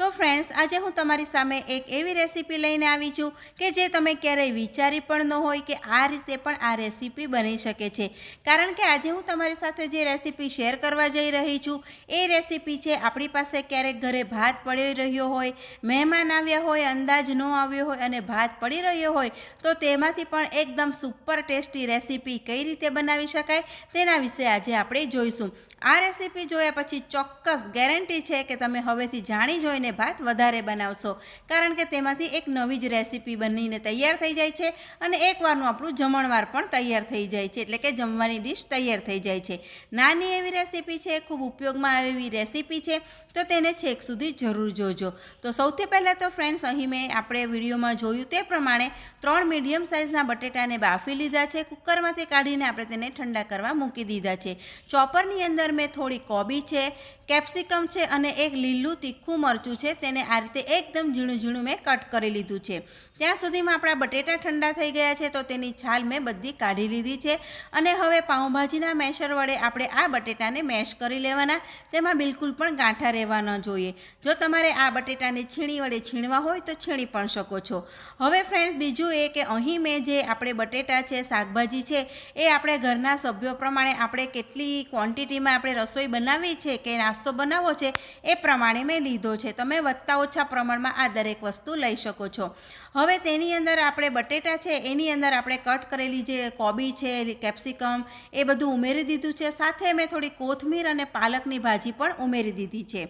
તો ફ્રેન્ડ્સ આજે હું તમારી સામે એક એવી રેસીપી લઈને આવી છું કે જે તમે ક્યારેય વિચારી પણ ન હોય કે આ રીતે પણ આ રેસીપી બની શકે છે. કારણ કે આજે હું તમારી સાથે જે રેસીપી શેર કરવા જઈ રહી છું, એ રેસીપી છે આપણી પાસે ક્યારેક ઘરે ભાત પડી રહ્યો હોય, મહેમાન આવ્યા હોય, અંદાજ ન આવ્યો હોય અને ભાત પડી રહ્યો હોય, તો તેમાંથી પણ એકદમ સુપર ટેસ્ટી રેસીપી કઈ રીતે બનાવી શકાય તેના વિશે આજે આપણે જોઈશું. આ રેસીપી જોયા પછી ચોક્કસ ગેરંટી છે કે તમે હવેથી જાણી જોઈને ભાત વધારે બનાવશો. કારણ કે તેમાંથી એક નવી જ રેસીપી બનીને તૈયાર થઈ જાય છે અને એકવારનું આપણું જમણવાર પણ તૈયાર થઈ જાય છે. એટલે કે જમવાની ડીશ તૈયાર થઈ જાય છે. નાની એવી રેસીપી છે, ખૂબ ઉપયોગમાં આવે એવી રેસીપી છે, તો તેને છેક સુધી જરૂર જોજો. તો સૌથી પહેલાં તો ફ્રેન્ડ્સ અહીં મેં આપણે વિડીયોમાં જોયું તે પ્રમાણે ત્રણ મીડિયમ સાઇઝના બટેટાને બાફી લીધા છે. કુકરમાંથી કાઢીને આપણે તેને ઠંડા કરવા મૂકી દીધા છે. ચોપરની અંદર મેં થોડી કોબી છે, કેપ્સિકમ છે અને એક લીલું તીખું મરચું છે, તેને આ રીતે એકદમ ઝીણું ઝીણું મેં કટ કરી લીધું છે. ત્યાં સુધીમાં આપણા બટેટા ઠંડા થઈ ગયા છે, તો તેની છાલ મેં બધી કાઢી લીધી છે. અને હવે પાઉંભાજીના મેશર વડે આપણે આ બટેટાને મેશ કરી લેવાના. તેમાં બિલકુલ પણ ગાંઠા રહેવા ન જોઈએ. જો તમારે આ બટેટાને છીણી વડે છીણવા હોય, તો છીણી પણ શકો છો. હવે ફ્રેન્ડ્સ બીજું એ કે અહીં મેં જે આપણે બટેટા છે, શાકભાજી છે, એ આપણે ઘરના સભ્યો પ્રમાણે આપણે કેટલી ક્વોન્ટિટીમાં આપણે રસોઈ બનાવી છે કે નાસ્તો બનાવવો છે, એ પ્રમાણે મેં લીધો છે. તમે વધતા ઓછા પ્રમાણમાં આ દરેક વસ્તુ લઈ શકો છો. હવે તેની અંદર આપણે બટેટા છે, એની અંદર આપણે કટ કરેલી જે કોબી છે, કેપ્સિકમ, એ બધું ઉમેરી દીધું છે. સાથે મેં થોડી કોથમીર અને પાલકની ભાજી પણ ઉમેરી દીધી છે.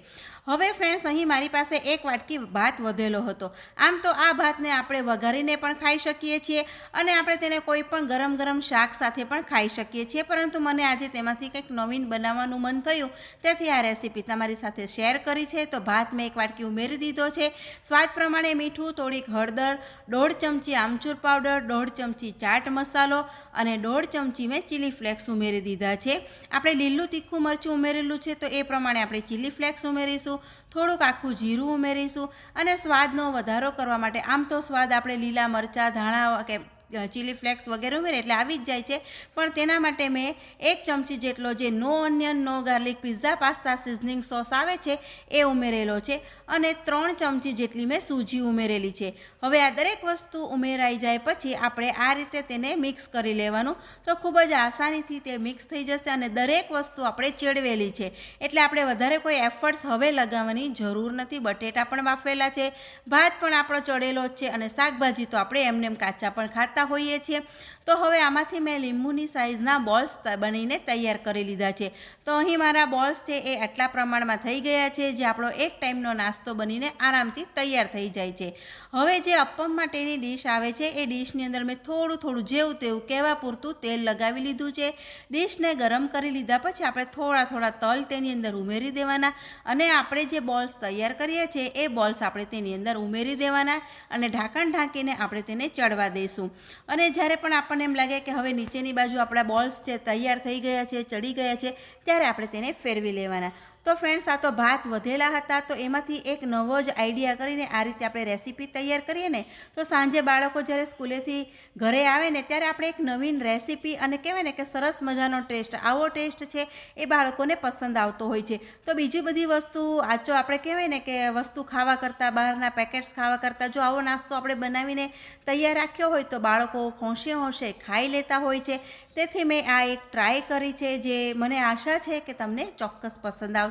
હવે ફ્રેન્ડ્સ અહીં મારી પાસે એક વાટકી ભાત વધેલો હતો. આમ તો આ ભાતને આપણે વઘારીને પણ ખાઈ શકીએ છીએ અને આપણે તેને કોઈ પણ ગરમ ગરમ શાક સાથે પણ ખાઈ શકીએ છીએ. પરંતુ મને આજે તેમાંથી કંઈક નવીન બનાવવાનું મન થયું. તેથી આ રેસીપી તમારી સાથે શેર કરી છે. તો ભાત મેં એક વાટકી ઉમેરી દીધો છે. સ્વાદ પ્રમાણે મીઠું, થોડીક હળદર, દોઢ ચમચી આમચૂર પાવડર, દોઢ ચમચી ચાટ મસાલો અને દોઢ ચમચી મેં ચીલી ફ્લેક્સ ઉમેરી દીધા છે. આપણે લીલું તીખું મરચું ઉમેરેલું છે તો એ પ્રમાણે આપણે ચીલી ફ્લેક્સ ઉમેરીશું, થોડુંક આખું જીરું ઉમેરીશું અને સ્વાદનો વધારો કરવા માટે આમ તો સ્વાદ આપણે લીલા મરચાં, ધાણા કે ચીલી ફ્લેક્સ વગેરે ઉમેરે એટલે આવી જ જાય છે. પણ તેના માટે મેં એક ચમચી જેટલો જે નો ઓનિયન નો garlic pizza pasta seasoning sauce આવે છે, એ ઉમેરેલો છે. અને ત્રણ ચમચી જેટલી મેં સૂજી ઉમેરેલી છે. હવે આ દરેક વસ્તુ ઉમેરાઈ જાય પછી આપણે આ રીતે તેને મિક્સ કરી લેવાનું. તો ખૂબ જ આસાનીથી તે મિક્સ થઈ જશે અને દરેક વસ્તુ આપણે ચેડવેલી છે. એટલે આપણે વધારે કોઈ એફર્ટ્સ હવે લગાવવાની જરૂર નથી. બટેટા પણ બાફેલા છે, ભાત પણ આપણો ચડેલો જ છે અને શાકભાજી તો આપણે એમને એમ કાચા પણ ખાતા બનાવતા હોઈએ છીએ. તો હવે આમાંથી મેં લીંબુની સાઇઝના બોલ્સ બનીને તૈયાર કરી લીધા છે. તો અહીં મારા બોલ્સ છે એ આટલા પ્રમાણમાં થઈ ગયા છે જે આપણો એક ટાઈમનો નાસ્તો બનીને આરામથી તૈયાર થઈ જાય છે. હવે જે અપ્પમ માટેની ડીશ આવે છે એ ડીશની અંદર મેં થોડું થોડું જેવું તેવું કહેવા પૂરતું તેલ લગાવી લીધું છે. ડીશને ગરમ કરી લીધા પછી આપણે થોડા થોડા તલ તેની અંદર ઉમેરી દેવાના અને આપણે જે બોલ્સ તૈયાર કરીએ છીએ એ બોલ્સ આપણે તેની અંદર ઉમેરી દેવાના અને ઢાંકણ ઢાંકીને આપણે તેને ચડવા દઈશું. અને જ્યારે પણ આપણને એમ લાગે કે હવે નીચેની બાજુ આપણા બોલ્સ છે, તૈયાર થઈ ગયા છે, ચડી ગયા છે, ત્યારે આપણે તેને ફેરવી લેવાના. તો ફ્રેન્ડ્સ આ તો ભાત વધેલા હતા, તો એમાંથી એક નવો જ આઈડિયા કરીને આ રીતે આપણે રેસીપી તૈયાર કરીએ ને, તો સાંજે બાળકો જ્યારે સ્કૂલેથી ઘરે આવે ને, ત્યારે આપણે એક નવીન રેસીપી અને કહેવાય ને કે સરસ મજાનો ટેસ્ટ આવો ટેસ્ટ છે એ બાળકોને પસંદ આવતો હોય છે. તો બીજી બધી વસ્તુ આચો આપણે કહેવાય ને કે વસ્તુ ખાવા કરતાં, બહારના પેકેટ્સ ખાવા કરતાં, જો આવો નાસ્તો આપણે બનાવીને તૈયાર રાખ્યો હોય, તો બાળકો હોંશે હોંશે ખાઈ લેતા હોય છે. તેથી મેં આ એક ટ્રાય કરી છે, જે મને આશા છે કે તમને ચોક્કસ પસંદ આવશે.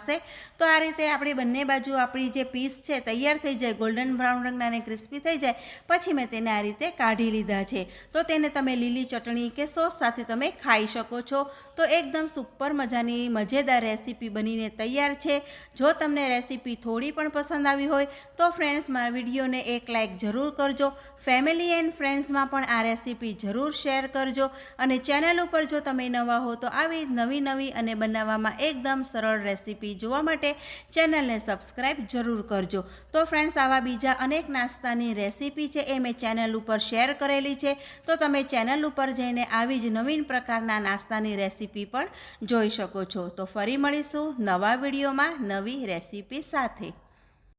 તો આ રીતે આપણી બંને બાજુ આપણી જે પીસ છે, તૈયાર થઈ જાય ગોલ્ડન બ્રાઉન રંગના અને ક્રિસ્પી થઈ જાય, પછી મેં તેને આ રીતે કાઢી લીધા છે. તો તેને તમે લીલી ચટણી કે સોસ સાથે તમે ખાઈ શકો છો. તો એકદમ સુપર મજાની, મજેદાર રેસીપી બનીને તૈયાર છે. જો તમને રેસીપી થોડી પણ પસંદ આવી હોય, તો ફ્રેન્ડ્સ મારા વિડીયોને એક લાઇક જરૂર કરજો. ફેમિલી એન્ડ ફ્રેન્ડ્સમાં પણ આ રેસીપી જરૂર શેર કરજો. અને ચેનલ ઉપર જો તમે નવા હો, તો આવી નવી નવી અને બનાવવામાં એકદમ સરળ રેસીપી જોવા માટે ચેનલને સબસ્ક્રાઈબ જરૂર કરજો. તો ફ્રેન્ડ્સ આવા બીજા અનેક નાસ્તાની રેસીપી છે એ મેં ચેનલ ઉપર શેર કરેલી છે. તો તમે ચેનલ ઉપર જઈને આવી જ નવીન પ્રકારના નાસ્તાની રેસીપી પણ જોઈ શકો છો. તો ફરી મળીશું નવા વિડીયોમાં નવી રેસીપી સાથે.